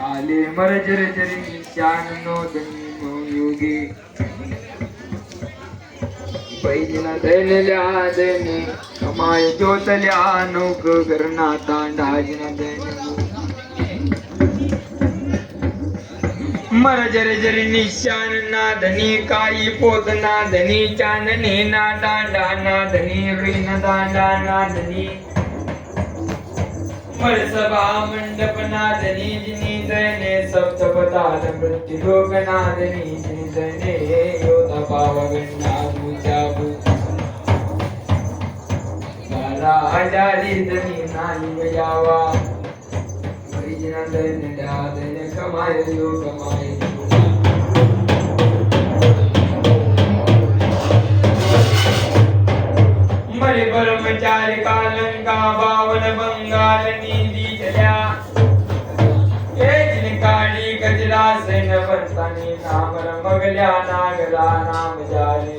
काले मर जर जरी निशान नोंदणी योगी. पहिला दैनल्या दैने कमाय ज्योतल्या नौक करणा तांडाजिना दैन मर जर जरी निशान नादनी काई पोत नादनी चांदनी ना दांडा नादनी रीन दांडा नादनी मर सभा मंडप जिनी दैने सप्तपताल मृत्यू जिनी दैने योधा पावगण्णा भूजा भू राजारी धनी नाही यावा परिजना दैन द्या कमाय यो कमाय हरि ब्रह्मचारी कालंका बावन बंगाल नीती चल्या एक काळी गजरा सैन वर्तानी नाम रमगल्या नागला नाम जाले